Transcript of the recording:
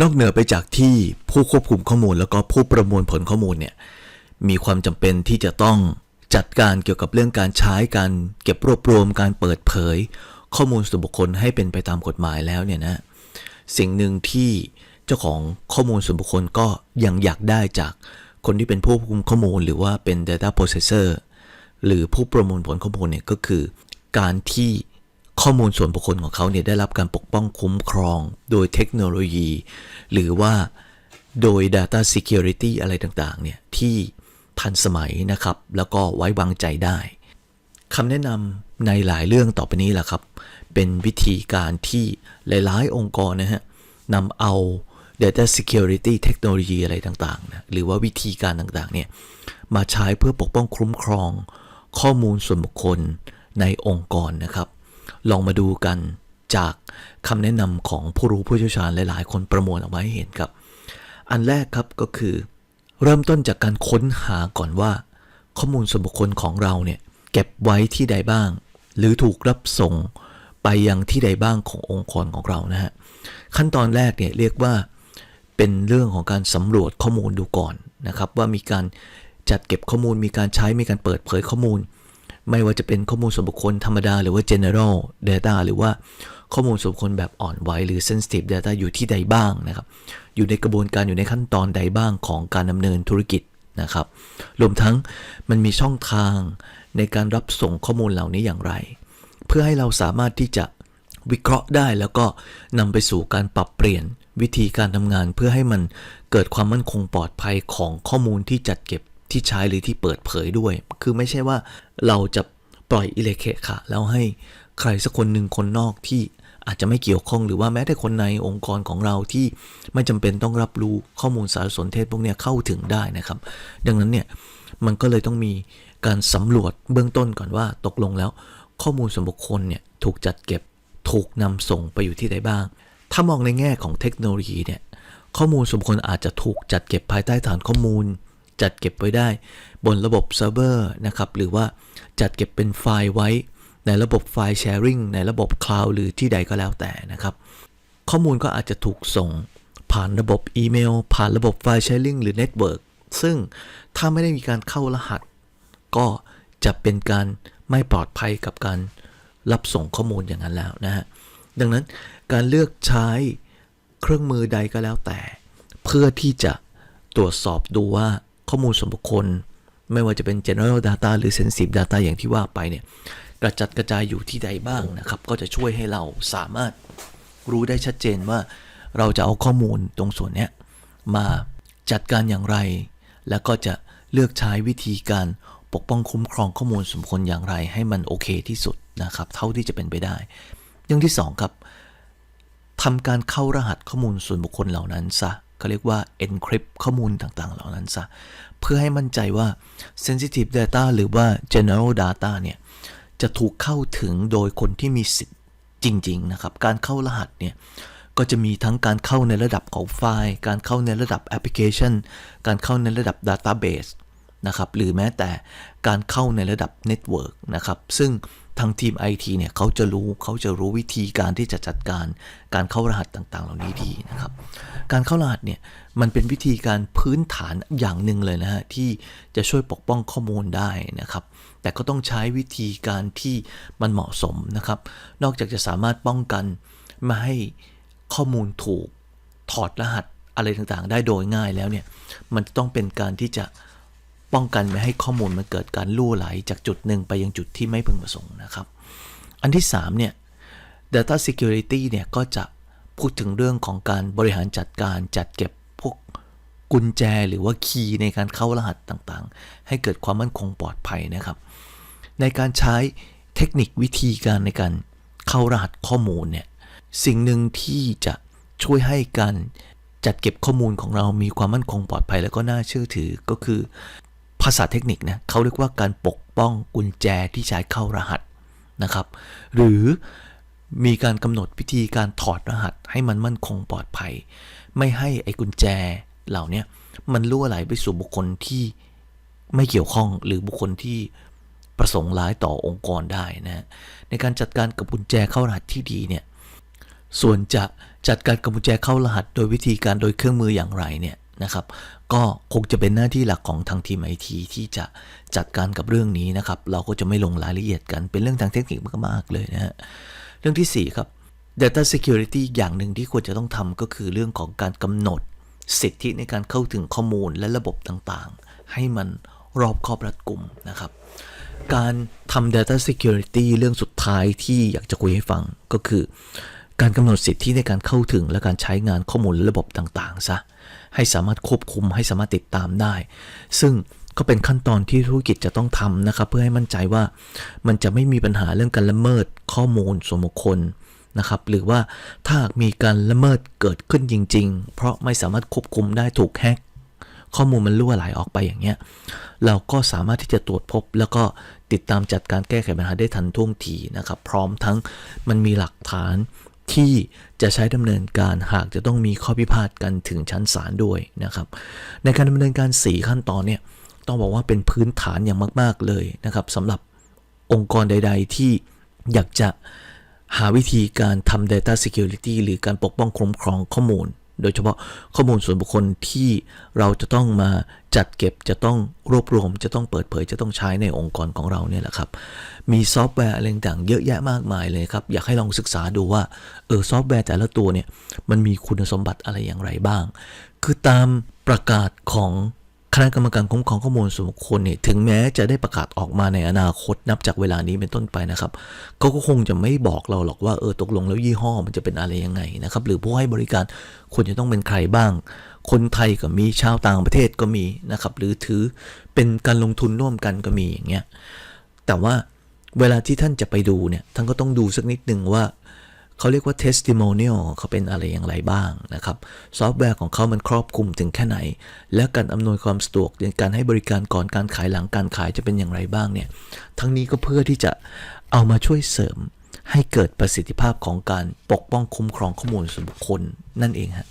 นอกเหนือไปจากที่ผู้ควบคุมข้อมูลแล้วก็ผู้ประมวลผลข้อมูลเนี่ยมีความจำเป็นที่จะต้องจัดการเกี่ยวกับเรื่องการใช้การเก็บรวบรวมการเปิดเผย ข้อมูลส่วนบุคคลให้เป็นไปตามกฎหมายแล้วเนี่ยนะสิ่งหนึ่งที่เจ้าของข้อมูลส่วนบุคคลก็ยังอยากได้จากคนที่เป็นผู้ควบคุมข้อมูล หรือว่าเป็น data processor หรือผู้ประมวลผลข้อมูลเนี่ยก็คือ การที่ ข้อมูลส่วนบุคคลของเขาเนี่ยได้รับการปกป้องคุ้มครอง โดยเทคโนโลยี หรือว่าโดย Data Security อะไรต่างๆเนี่ยที่ทันสมัยนะครับ แล้วก็ไว้วางใจได้คำแนะนำในหลายเรื่องต่อไปนี้แหละครับ เป็นวิธีการที่หลายๆ องค์กรนะฮะนำเอา Data Security เทคโนโลยีอะไรต่างๆนะหรือว่าวิธีการต่างๆเนี่ยมาใช้เพื่อปกป้องคุ้มครอง ข้อมูลส่วนบุคคลในองค์กรนะครับ ลองมาดูกันจากคำแนะนำของผู้รู้ผู้เชี่ยวชาญหลาย ๆ คนประมวลออกมาให้เห็นครับ อันแรกครับก็คือ เริ่มต้นจากการค้นหาก่อนว่า ข้อมูลส่วนบุคคลของเราเนี่ยเก็บไว้ที่ใดบ้าง หรือถูกรับส่งไปยังที่ใดบ้างขององค์กรของเรานะฮะขั้นตอนแรกเนี่ยเรียกว่าเป็นเรื่องของการสำรวจข้อมูลดูก่อนนะครับ ว่ามีการจัดเก็บข้อมูลมีการใช้มีการเปิดเผยข้อมูล ไม่ว่าจะเป็นข้อมูลส่วนบุคคลธรรมดา หรือว่า general data หรือว่าข้อมูลส่วนบุคคลแบบอ่อนไหวหรือ sensitive data อยู่ที่ใดบ้างนะครับ อยู่ในกระบวนการอยู่ในขั้นตอนใดบ้างของการดำเนินธุรกิจนะครับ รวมทั้งมันมีช่องทางในการรับส่งข้อมูลเหล่านี้อย่างไร เพื่อให้เราสามารถที่จะวิเคราะห์ได้แล้วก็นำไปสู่การปรับเปลี่ยนวิธีการทำงานเพื่อให้มันเกิดความมั่นคงปลอดภัยของข้อมูลที่จัดเก็บ ที่ใช้หรือที่เปิดเผยด้วย คือไม่ใช่ว่าเราจะปล่อยอิเลเคค่ะ แล้วให้ใครสักคนหนึ่งคนนอกที่อาจจะไม่เกี่ยวข้องหรือว่าแม้แต่คนในองค์กรของเราที่ไม่จำเป็นต้องรับรู้ข้อมูลสารสนเทศพวกนี้เข้าถึงได้นะครับ ดังนั้นเนี่ยมันก็เลยต้องมีการสำรวจเบื้องต้นก่อนว่าตกลงแล้ว ข้อมูลส่วนบุคคลเนี่ยถูกจัดเก็บถูกนำส่งไปอยู่ที่ใดบ้าง ถ้ามองในแง่ของเทคโนโลยีเนี่ยข้อมูลส่วนบุคคลอาจจะถูกจัดเก็บภายใต้ฐานข้อมูล จัดเก็บไว้ได้ บนระบบเซิร์ฟเวอร์นะครับหรือว่าจัดเก็บเป็นไฟล์ไว้ ในระบบไฟล์แชร์ริงในระบบคลาวด์หรือที่ใดก็แล้วแต่นะครับ ข้อมูลก็อาจจะถูกส่งผ่านระบบอีเมล ผ่านระบบไฟล์แชร์ริงหรือเน็ตเวิร์กซึ่งถ้าไม่ได้มีการเข้ารหัส ก็จะเป็นการไม่ปลอดภัยกับการรับส่งข้อมูลอย่างนั้นแล้วนะฮะดังนั้นการเลือกใช้เครื่องมือใดก็แล้วแต่ เพื่อที่จะตรวจสอบดูว่า ข้อมูลส่วนบุคคล ไม่ว่าจะเป็น general data หรือ sensitive data อย่างที่ว่าไปเนี่ยกระจัดกระจายอยู่ที่ใดบ้างนะครับ ก็จะช่วยให้เราสามารถรู้ได้ชัดเจนว่า เราจะเอาข้อมูลตรงส่วนเนี้ยมาจัดการอย่างไร แล้วก็จะเลือกใช้วิธีการปกป้องคุ้มครองข้อมูลส่วนบุคคลอย่างไร ให้มันโอเคที่สุดนะครับ เท่าที่จะเป็นไปได้อย่างที่สองครับทำการเข้ารหัสข้อมูลส่วนบุคคลเหล่านั้นซะ เขาเรียกว่า encrypt ข้อมูลต่างๆ เหล่านั้นซะ เพื่อให้มั่นใจว่า sensitive data หรือว่า general data เนี่ย จะถูกเข้าถึงโดยคนที่มีสิทธิ์จริง ๆ นะครับ การเข้ารหัสเนี่ย ก็จะมีทั้งการเข้าในระดับของไฟล์ การเข้าในระดับแอปพลิเคชัน การเข้าในระดับ Database นะครับ หรือแม้แต่การเข้าในระดับเน็ตเวิร์กนะครับ ซึ่ง ทางทีม IT เนี่ยเขาจะรู้เขาจะรู้วิธีการที่จะจัดการ การเข้ารหัสต่างๆ เหล่านี้ดีนะครับ การเข้ารหัสเนี่ยมันเป็นวิธีการพื้นฐานอย่างหนึ่งเลยนะฮะที่จะช่วยปกป้องข้อมูลได้นะครับ แต่ก็ต้องใช้วิธีการที่มันเหมาะสมนะครับ นอกจากจะสามารถป้องกันไม่ให้ข้อมูลถูกถอดรหัสอะไรต่างๆ ได้โดยง่ายแล้วเนี่ยมันจะต้องเป็นการที่จะ ป้องกันไม่ให้ข้อมูลมันเกิดการลู่ไหลจากจุดหนึ่งไปยังจุดที่ไม่พึงประสงค์นะครับ อันที่3เนี่ย Data Security เนี่ยก็จะพูดถึงเรื่องของการบริหารจัดการจัดเก็บพวกกุญแจหรือว่าคีย์ในการเข้ารหัสต่างๆ ให้เกิดความมั่นคงปลอดภัยนะครับ ในการใช้เทคนิควิธีการในการเข้ารหัสข้อมูลเนี่ยสิ่งหนึ่งที่จะช่วยให้การจัดเก็บข้อมูลของเรามีความมั่นคงปลอดภัย แล้วก็น่าเชื่อถือก็คือ ภาษาเทคนิคนะเขาเรียกว่าการปกป้องกุญแจที่ใช้เข้ารหัสนะครับ หรือมีการกำหนดวิธีการถอดรหัสให้มันมั่นคงปลอดภัย ไม่ให้ไอ้กุญแจเหล่านี้มันล่วไหลไปสู่บุคคลที่ไม่เกี่ยวข้องหรือบุคคลที่ประสงค์ร้ายต่อองค์กรได้นะในการจัดการกับกุญแจเข้ารหัสที่ดีเนี่ยส่วนจะจัดการกับกุญแจเข้ารหัส โดยวิธีการโดยเครื่องมืออย่างไรเนี่ยนะครับ ก็คงจะเป็นหน้าที่หลักของทางทีมไอทีที่จะจัดการกับเรื่องนี้นะครับ เราก็จะไม่ลงรายละเอียดกันเป็นเรื่องทางเทคนิคมากๆเลยนะฮะเรื่องทีสี่ 4 ครับ Data Security อย่างหนึ่งที่ควรจะต้องทำก็คือเรื่องของการกำหนดสิทธิในการเข้าถึงข้อมูลและระบบต่างๆ ให้มันรอบครอบรัดกลุ่มนะครับ การทำ Data Security เรื่องสุดท้ายที่อยากจะคุยให้ฟังก็คือ การกำหนดสิทธิในการเข้าถึงและการใช้งานข้อมูลและระบบต่างๆซะ ให้สามารถควบคุมให้สามารถติดตามได้ ซึ่งก็เป็นขั้นตอนที่ธุรกิจจะต้องทำนะครับ เพื่อให้มั่นใจว่ามันจะไม่มีปัญหาเรื่องการละเมิดข้อมูลส่วนบุคคลนะครับหรือว่าถ้าหากมีการละเมิดเกิดขึ้นจริง ๆ เพราะไม่สามารถควบคุมได้ถูกแฮกข้อมูลมันรั่วไหลออกไปอย่างเงี้ยเราก็สามารถที่จะตรวจพบ แล้วก็ติดตามจัดการแก้ไขปัญหาได้ทันท่วงทีนะครับ พร้อมทั้งมันมีหลักฐาน ที่จะใช้ดำเนินการหากจะต้องมีข้อพิพาทกันถึงชั้นศาลด้วยนะครับ ในการดำเนินการ 4 ขั้นตอนเนี่ยต้องบอกว่าเป็นพื้นฐานอย่างมาก ๆเลยนะครับสำหรับองค์กรใด ๆ ที่อยากจะหาวิธีการทำ Data Security หรือการปกป้องคุ้มครองข้อมูล โดยเฉพาะข้อมูลส่วนบุคคลที่เราจะต้องมาจัดเก็บจะต้องรวบรวม จะต้องเปิดเผย จะต้องใช้ในองค์กรของเราเนี่ยแหละครับ มีซอฟต์แวร์อะไรต่างๆเยอะแยะมากมายเลยครับ อยากให้ลองศึกษาดูว่าเออซอฟต์แวร์แต่ละตัวเนี่ยมันมีคุณสมบัติอะไรอย่างไรบ้าง คือตามประกาศของ ณะกรรมการคุ้มครองข้อมูลส่วนบุคคลเนี่ยถึงแม้จะได้ประกาศออกมาในอนาคตนับจากเวลานี้เป็นต้นไปนะครับเขาก็คงจะไม่บอกเราหรอกว่าเออตกลงแล้วยี่ห้อมันจะเป็นอะไรยังไงนะครับหรือผู้ให้บริการควรจะต้องเป็นใครบ้าง คนไทยก็มีชาวต่างประเทศก็มีนะครับหรือถือเป็นการลงทุนร่วมกันก็มีอย่างเงี้ยแต่ว่าเวลาที่ท่านจะไปดูเนี่ยท่านก็ต้องดูสักนิดหนึ่งว่า เขาเรียกว่า testimonial เขาเป็นอะไรอย่างไรบ้างนะครับ ซอฟต์แวร์ของเขามันครอบคลุมถึงแค่ไหน และการอำนวยความสะดวกในการให้บริการก่อนการขายหลังการขายจะเป็นอย่างไรบ้างเนี่ย ทั้งนี้ก็เพื่อที่จะเอามาช่วยเสริมให้เกิดประสิทธิภาพของการปกป้องคุ้มครองข้อมูลส่วนบุคคลนั่นเองฮะ